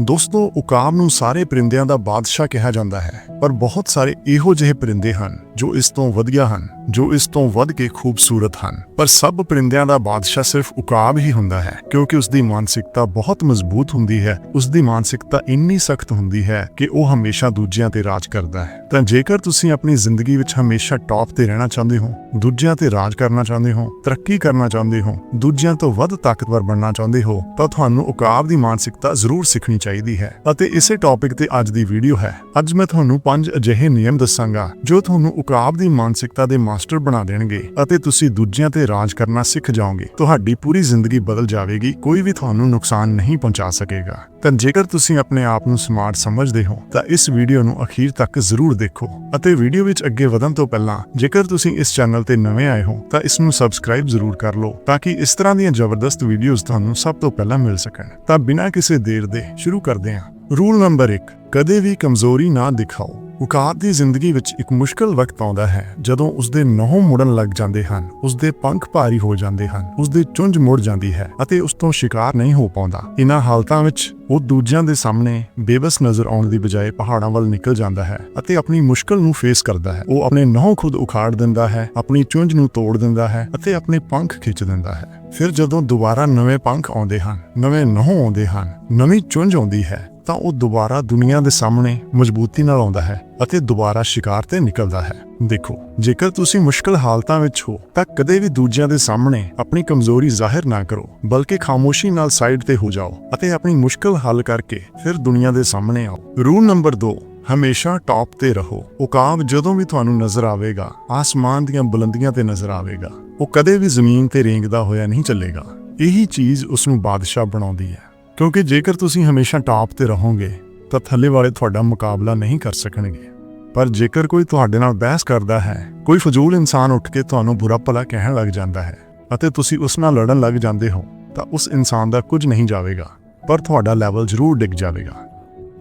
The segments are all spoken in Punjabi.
ਦੋਸਤੋ, ਉਕਾਬ ਨੂੰ ਸਾਰੇ ਪਰਿੰਦਿਆਂ ਦਾ ਬਾਦਸ਼ਾਹ ਕਿਹਾ ਜਾਂਦਾ ਹੈ, ਪਰ ਬਹੁਤ ਸਾਰੇ ਇਹੋ ਜਿਹੇ ਪਰਿੰਦੇ ਹਨ। ਜੋ ਇਸ ਤੋਂ ਵਧੀਆ ਹਨ, ਜੋ ਇਸ ਤੋਂ ਵੱਧ ਕੇ ਖੂਬਸੂਰਤ ਹਨ। ਪਰ ਸਭ ਪਰਿੰਦਿਆਂ ਦਾ ਬਾਦਸ਼ਾਹ ਸਿਰਫ ਉਕਾਬ ਹੀ ਹੁੰਦਾ ਹੈ, ਕਿਉਂਕਿ ਉਸ ਦੀ ਮਾਨਸਿਕਤਾ ਬਹੁਤ ਮਜ਼ਬੂਤ ਹੁੰਦੀ ਹੈ। ਉਸ ਦੀ ਮਾਨਸਿਕਤਾ ਇੰਨੀ ਸਖਤ ਹੁੰਦੀ ਹੈ ਕਿ ਉਹ ਹਮੇਸ਼ਾ ਦੂਜਿਆਂ ਤੇ ਰਾਜ ਕਰਦਾ ਹੈ। ਤਾਂ ਜੇਕਰ ਤੁਸੀਂ ਆਪਣੀ ਜ਼ਿੰਦਗੀ ਵਿੱਚ ਹਮੇਸ਼ਾ ਟੌਪ ਤੇ ਰਹਿਣਾ ਚਾਹੁੰਦੇ ਹੋ, ਦੂਜਿਆਂ ਤੇ ਰਾਜ ਕਰਨਾ ਚਾਹੁੰਦੇ ਹੋ, ਤਰੱਕੀ ਕਰਨਾ ਚਾਹੁੰਦੇ ਹੋ, ਦੂਜਿਆਂ ਤੋਂ ਵੱਧ ਤਾਕਤਵਰ ਬਣਨਾ ਚਾਹੁੰਦੇ ਹੋ, ਤਾਂ ਤੁਹਾਨੂੰ ਉਕਾਬ ਦੀ ਮਾਨਸਿਕਤਾ ਜ਼ਰੂਰ ਸਿੱਖਣੀ ਚਾਹੀਦੀ ਹੈ। ਅਤੇ ਇਸੇ ਟੌਪਿਕ ਤੇ ਅੱਜ ਦੀ ਵੀਡੀਓ ਹੈ। ਅੱਜ ਮੈਂ ਤੁਹਾਨੂੰ ਪੰਜ ਅਜਿਹੇ ਨਿਯਮ ਦੱਸਾਂਗਾ, ਜੋ ਤੁਹਾਨੂੰ ਉਕਾਬ ਦੀ ਮਾਨਸਿਕਤਾ ਦੇ ਮਾਸਟਰ ਬਣਾ ਦੇਣਗੇ ਅਤੇ ਤੁਸੀਂ ਦੂਜਿਆਂ ਤੇ ਰਾਜ ਕਰਨਾ ਸਿੱਖ ਜਾਓਗੇ। ਤੁਹਾਡੀ ਪੂਰੀ ਜ਼ਿੰਦਗੀ ਬਦਲ ਜਾਵੇਗੀ, ਕੋਈ ਵੀ ਤੁਹਾਨੂੰ ਨੁਕਸਾਨ ਨਹੀਂ ਪਹੁੰਚਾ ਸਕੇਗਾ। ਤਾਂ ਜੇਕਰ ਤੁਸੀਂ ਆਪਣੇ ਆਪ ਨੂੰ ਸਮਾਰਟ ਸਮਝਦੇ ਹੋ, ਤਾਂ ਇਸ ਵੀਡੀਓ ਨੂੰ ਅਖੀਰ ਤੱਕ ਜ਼ਰੂਰ ਦੇਖੋ ਅਤੇ ਵੀਡੀਓ ਵਿੱਚ ਅੱਗੇ ਵਧਣ ਤੋਂ ਪਹਿਲਾਂ, ਜੇਕਰ ਤੁਸੀਂ ਇਸ ਚੈਨਲ ਤੇ ਨਵੇਂ ਆਏ ਹੋ, ਤਾਂ ਇਸ ਨੂੰ ਸਬਸਕ੍ਰਾਈਬ ਜ਼ਰੂਰ ਕਰ ਲਓ ਤਾਂ ਕਿ ਇਸ ਤਰ੍ਹਾਂ ਦੀਆਂ ਜ਼ਬਰਦਸਤ ਵੀਡੀਓਜ਼ ਤੁਹਾਨੂੰ ਸਭ ਤੋਂ ਪਹਿਲਾਂ ਮਿਲ ਸਕਣ। ਤਾਂ ਬਿਨਾਂ ਕਿਸੇ ਦੇਰ ਦੇ ਸ਼ੁਰੂ ਕਰਦੇ ਹਾਂ। ਰੂਲ ਨੰਬਰ 1 ਕਦੇ ਵੀ ਕਮਜ਼ੋਰੀ ਨਾ ਦਿਖਾਓ। ਉਕਾਬ ਦੀ ਜ਼ਿੰਦਗੀ ਵਿੱਚ ਇੱਕ ਮੁਸ਼ਕਲ ਵਕਤ ਆਉਂਦਾ ਹੈ, ਜਦੋਂ ਉਸਦੇ ਨਹੁੰ ਮੁੜਨ ਲੱਗ ਜਾਂਦੇ ਹਨ, ਉਸਦੇ ਪੰਖ ਭਾਰੀ ਹੋ ਜਾਂਦੇ ਹਨ, ਉਸਦੀ ਚੁੰਝ ਮੁੜ ਜਾਂਦੀ ਹੈ ਅਤੇ ਉਸ ਤੋਂ ਸ਼ਿਕਾਰ ਨਹੀਂ ਹੋ ਪਾਉਂਦਾ। ਇਨ੍ਹਾਂ ਹਾਲਤਾਂ ਵਿੱਚ ਉਹ ਦੂਜਿਆਂ ਦੇ ਸਾਹਮਣੇ ਬੇਬਸ ਨਜ਼ਰ ਆਉਣ ਦੀ ਬਜਾਏ ਪਹਾੜਾਂ ਵੱਲ ਨਿਕਲ ਜਾਂਦਾ ਹੈ ਅਤੇ ਆਪਣੀ ਮੁਸ਼ਕਲ ਨੂੰ ਫੇਸ ਕਰਦਾ ਹੈ। ਉਹ ਆਪਣੇ ਨਹੁੰ ਖੁਦ ਉਖਾੜ ਦਿੰਦਾ ਹੈ, ਆਪਣੀ ਚੁੰਝ ਨੂੰ ਤੋੜ ਦਿੰਦਾ ਹੈ ਅਤੇ ਆਪਣੇ ਪੰਖ ਖਿੱਚ ਦਿੰਦਾ ਹੈ। ਫਿਰ ਜਦੋਂ ਦੁਬਾਰਾ ਨਵੇਂ ਪੰਖ ਆਉਂਦੇ ਹਨ, ਨਵੇਂ ਨਹੁੰ ਆਉਂਦੇ ਹਨ, ਨਵੀਂ ਚੁੰਝ ਆਉਂਦੀ ਹੈ ਤਾਂ ਉਹ ਦੁਬਾਰਾ ਦੁਨੀਆ ਦੇ ਸਾਹਮਣੇ ਮਜ਼ਬੂਤੀ ਨਾਲ ਆਉਂਦਾ ਹੈ ਅਤੇ ਦੁਬਾਰਾ ਸ਼ਿਕਾਰ ਤੇ ਨਿਕਲਦਾ ਹੈ। ਦੇਖੋ, ਜੇਕਰ ਤੁਸੀਂ ਮੁਸ਼ਕਲ ਹਾਲਤਾਂ ਵਿੱਚ ਹੋ, ਤਾਂ ਕਦੇ ਵੀ ਦੂਜਿਆਂ ਦੇ ਸਾਹਮਣੇ ਆਪਣੀ ਕਮਜ਼ੋਰੀ ਜ਼ਾਹਿਰ ਨਾ ਕਰੋ, ਬਲਕਿ ਖਾਮੋਸ਼ੀ ਨਾਲ ਸਾਈਡ ਤੇ ਹੋ ਜਾਓ ਅਤੇ ਆਪਣੀ ਮੁਸ਼ਕਲ ਹੱਲ ਕਰਕੇ ਫਿਰ ਦੁਨੀਆ ਦੇ ਸਾਹਮਣੇ ਆਓ। ਰੂਲ ਨੰਬਰ 2 ਹਮੇਸ਼ਾ ਟੌਪ ਤੇ ਰਹੋ। ਉਕਾਬ ਜਦੋਂ ਵੀ ਤੁਹਾਨੂੰ ਨਜ਼ਰ ਆਵੇਗਾ, ਆਸਮਾਨ ਦੀਆਂ ਬੁਲੰਦੀਆਂ ਤੇ ਨਜ਼ਰ ਆਵੇਗਾ। ਉਹ ਕਦੇ ਵੀ ਜ਼ਮੀਨ ਤੇ ਰੇਂਗਦਾ ਹੋਇਆ ਨਹੀਂ ਚੱਲੇਗਾ। ਇਹੀ ਚੀਜ਼ ਉਸ ਨੂੰ ਬਾਦਸ਼ਾਹ ਬਣਾਉਂਦੀ ਹੈ। ਕਿਉਂਕਿ ਜੇਕਰ ਤੁਸੀਂ ਹਮੇਸ਼ਾ ਟਾਪ ਤੇ ਰਹੋਗੇ, ਤਾਂ ਥੱਲੇ ਵਾਲੇ ਤੁਹਾਡਾ ਮੁਕਾਬਲਾ ਨਹੀਂ ਕਰ ਸਕਣਗੇ। ਪਰ ਜੇਕਰ ਕੋਈ ਤੁਹਾਡੇ ਨਾਲ ਬਹਿਸ ਕਰਦਾ ਹੈ, ਕੋਈ ਫਜ਼ੂਲ ਇਨਸਾਨ ਉੱਠ ਕੇ ਤੁਹਾਨੂੰ ਬੁਰਾ ਭਲਾ ਕਹਿਣ ਲੱਗ ਜਾਂਦਾ ਹੈ, ਅਤੇ ਤੁਸੀਂ ਉਸ ਨਾਲ ਲੜਨ ਲੱਗ ਜਾਂਦੇ ਹੋ, ਤਾਂ ਉਸ ਇਨਸਾਨ ਦਾ ਕੁਝ ਨਹੀਂ ਜਾਵੇਗਾ, ਪਰ ਤੁਹਾਡਾ ਲੈਵਲ ਜ਼ਰੂਰ ਡਿੱਗ ਜਾਵੇਗਾ।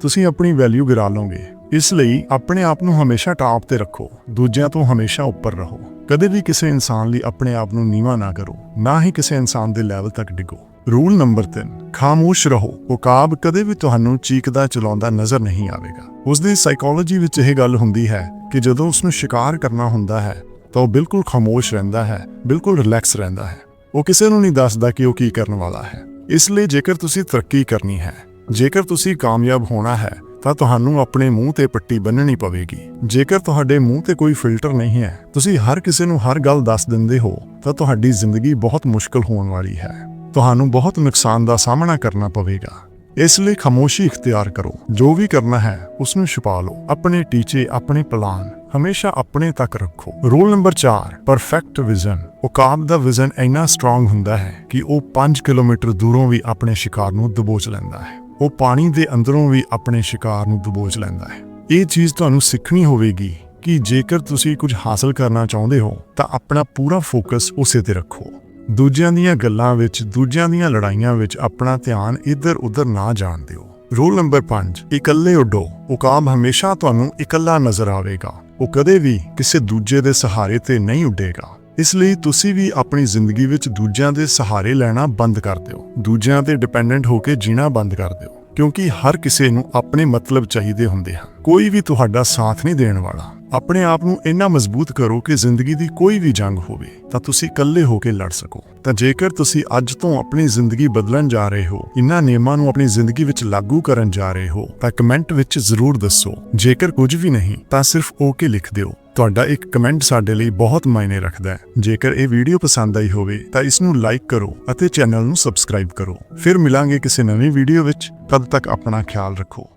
ਤੁਸੀਂ ਆਪਣੀ ਵੈਲਿਊ ਗਿਰਾ ਲਓਗੇ, ਇਸ ਲਈ ਆਪਣੇ ਆਪ ਨੂੰ ਹਮੇਸ਼ਾ ਟਾਪ ਤੇ ਰੱਖੋ, ਦੂਜਿਆਂ ਤੋਂ ਹਮੇਸ਼ਾ ਉੱਪਰ ਰਹੋ। ਕਦੇ ਵੀ ਕਿਸੇ ਇਨਸਾਨ ਲਈ ਆਪਣੇ ਆਪ ਨੂੰ ਨੀਵਾਂ ਨਾ ਕਰੋ, ਨਾ ਹੀ ਕਿਸੇ ਇਨਸਾਨ ਦੇ ਲੈਵਲ ਤੱਕ ਡਿੱਗੋ। ਰੂਲ ਨੰਬਰ 3 ਖਾਮੋਸ਼ ਰਹੋ। ਉਕਾਬ ਕਦੇ ਵੀ ਤੁਹਾਨੂੰ ਚੀਕਦਾ ਚਲਾਉਂਦਾ ਨਜ਼ਰ ਨਹੀਂ ਆਵੇਗਾ। ਉਸ ਦੀ ਸਾਈਕੋਲੋਜੀ ਵਿੱਚ ਇਹ ਗੱਲ ਹੁੰਦੀ ਹੈ ਕਿ ਜਦੋਂ ਉਸ ਨੂੰ ਸ਼ਿਕਾਰ ਕਰਨਾ ਹੁੰਦਾ ਹੈ, ਤਾਂ ਉਹ ਬਿਲਕੁਲ ਖਾਮੋਸ਼ ਰਹਿੰਦਾ ਹੈ, ਬਿਲਕੁਲ ਰਿਲੈਕਸ ਰਹਿੰਦਾ ਹੈ। ਉਹ ਕਿਸੇ ਨੂੰ ਨਹੀਂ ਦੱਸਦਾ ਕਿ ਉਹ ਕੀ ਕਰਨ ਵਾਲਾ ਹੈ। ਇਸ ਲਈ ਜੇਕਰ ਤੁਸੀਂ ਤਰੱਕੀ ਕਰਨੀ ਹੈ, ਜੇਕਰ ਤੁਸੀਂ ਕਾਮਯਾਬ ਹੋਣਾ ਹੈ ਤਾਂ ਤੁਹਾਨੂੰ ਆਪਣੇ ਮੂੰਹ ਤੇ ਪੱਟੀ ਬੰਨਣੀ ਪਵੇਗੀ। ਜੇਕਰ ਤੁਹਾਡੇ ਮੂੰਹ ਤੇ ਕੋਈ ਫਿਲਟਰ ਨਹੀਂ ਹੈ, ਤੁਸੀਂ ਹਰ ਕਿਸੇ ਨੂੰ ਹਰ ਗੱਲ ਦੱਸ ਦਿੰਦੇ ਹੋ, ਤਾਂ ਤੁਹਾਡੀ ਜ਼ਿੰਦਗੀ ਬਹੁਤ ਮੁਸ਼ਕਲ ਹੋਣ ਵਾਲੀ ਹੈ। ਤੁਹਾਨੂੰ ਬਹੁਤ ਨੁਕਸਾਨ ਦਾ ਸਾਹਮਣਾ ਕਰਨਾ ਪਵੇਗਾ। ਇਸ ਲਈ ਖਾਮੋਸ਼ੀ ਇਖਤਿਆਰ ਕਰੋ। ਜੋ ਵੀ ਕਰਨਾ ਹੈ ਉਸ ਨੂੰ ਛੁਪਾ ਲਓ। ਆਪਣੇ ਟੀਚੇ, ਆਪਣੇ ਪਲਾਨ, ਹਮੇਸ਼ਾ ਆਪਣੇ ਤੱਕ ਰੱਖੋ। ਰੂਲ ਨੰਬਰ 4 ਪਰਫੈਕਟ ਵਿਜ਼ਨ ਔਕਾਬ ਦਾ ਵਿਜ਼ਨ ਇੰਨਾ ਸਟਰੋਂਗ ਹੁੰਦਾ ਹੈ ਕਿ ਉਹ 5 ਕਿਲੋਮੀਟਰ ਦੂਰੋਂ ਵੀ ਆਪਣੇ ਸ਼ਿਕਾਰ ਨੂੰ ਦਬੋਚ ਲੈਂਦਾ ਹੈ। ਉਹ ਪਾਣੀ ਦੇ ਅੰਦਰੋਂ ਵੀ ਆਪਣੇ ਸ਼ਿਕਾਰ ਨੂੰ ਦਬੋਚ ਲੈਂਦਾ ਹੈ। ਇਹ ਚੀਜ਼ ਤੁਹਾਨੂੰ ਸਿੱਖਣੀ ਹੋਵੇਗੀ ਕਿ ਜੇਕਰ ਤੁਸੀਂ ਕੁਝ ਹਾਸਲ ਕਰਨਾ ਚਾਹੁੰਦੇ ਹੋ, ਤਾਂ ਆਪਣਾ ਪੂਰਾ ਫੋਕਸ ਉਸੇ ਤੇ ਰੱਖੋ। ਦੂਜਿਆਂ ਦੀਆਂ ਗੱਲਾਂ ਵਿੱਚ, ਦੂਜਿਆਂ ਦੀਆਂ ਲੜਾਈਆਂ ਵਿੱਚ ਆਪਣਾ ਧਿਆਨ ਇੱਧਰ-ਉੱਧਰ ਨਾ ਜਾਣ ਦਿਓ। ਰੂਲ ਨੰਬਰ 5 ਇਕੱਲੇ ਉੱਡੋ। ਉਹ ਉਕਾਬ ਹਮੇਸ਼ਾ ਤੁਹਾਨੂੰ ਇਕੱਲਾ ਨਜ਼ਰ ਆਵੇਗਾ। ਉਹ ਕਦੇ ਵੀ ਕਿਸੇ ਦੂਜੇ ਦੇ ਸਹਾਰੇ ਤੇ ਨਹੀਂ ਉੱਡੇਗਾ। ਇਸ ਲਈ ਤੁਸੀਂ ਵੀ ਆਪਣੀ ਜ਼ਿੰਦਗੀ ਵਿੱਚ ਦੂਜਿਆਂ ਦੇ ਸਹਾਰੇ ਲੈਣਾ ਬੰਦ ਕਰ ਦਿਓ। ਦੂਜਿਆਂ ਤੇ ਡਿਪੈਂਡੈਂਟ ਹੋ ਕੇ ਜੀਣਾ ਬੰਦ ਕਰ ਦਿਓ, ਕਿਉਂਕਿ ਹਰ ਕਿਸੇ ਨੂੰ ਆਪਣੇ ਮਤਲਬ ਚਾਹੀਦੇ ਹੁੰਦੇ ਹਨ। ਕੋਈ ਵੀ ਤੁਹਾਡਾ ਸਾਥ ਨਹੀਂ ਦੇਣ ਵਾਲਾ। ਆਪਣੇ ਆਪ ਨੂੰ ਇੰਨਾ ਮਜ਼ਬੂਤ ਕਰੋ ਕਿ ਜ਼ਿੰਦਗੀ ਦੀ ਕੋਈ ਵੀ ਜੰਗ ਹੋਵੇ, ਤਾਂ ਤੁਸੀਂ ਇਕੱਲੇ ਹੋ ਕੇ ਲੜ ਸਕੋ। ਤਾਂ ਜੇਕਰ ਤੁਸੀਂ ਅੱਜ ਤੋਂ ਆਪਣੀ ਜ਼ਿੰਦਗੀ ਬਦਲਣ ਜਾ ਰਹੇ ਹੋ, ਇਨ੍ਹਾਂ ਨਿਯਮਾਂ ਨੂੰ ਆਪਣੀ ਜ਼ਿੰਦਗੀ ਵਿੱਚ ਲਾਗੂ ਕਰਨ ਜਾ ਰਹੇ ਹੋ, ਤਾਂ ਕਮੈਂਟ ਵਿੱਚ ਜ਼ਰੂਰ ਦੱਸੋ। ਜੇਕਰ ਕੁਝ ਵੀ ਨਹੀਂ, ਤਾਂ ਸਿਰਫ ਓਕੇ ਲਿਖ ਦਿਓ। ਤੁਹਾਡਾ ਇੱਕ ਕਮੈਂਟ ਸਾਡੇ ਲਈ ਬਹੁਤ ਮਾਇਨੇ ਰੱਖਦਾ ਹੈ। ਜੇਕਰ ਇਹ ਵੀਡੀਓ ਪਸੰਦ ਆਈ ਹੋਵੇ, ਤਾਂ ਇਸ ਨੂੰ ਲਾਈਕ ਕਰੋ ਅਤੇ ਚੈਨਲ ਨੂੰ ਸਬਸਕ੍ਰਾਈਬ ਕਰੋ। ਫਿਰ ਮਿਲਾਂਗੇ ਕਿਸੇ ਨਵੀਂ ਵੀਡੀਓ ਵਿੱਚ। ਤਦ ਤੱਕ ਆਪਣਾ ਖਿਆਲ ਰੱਖੋ।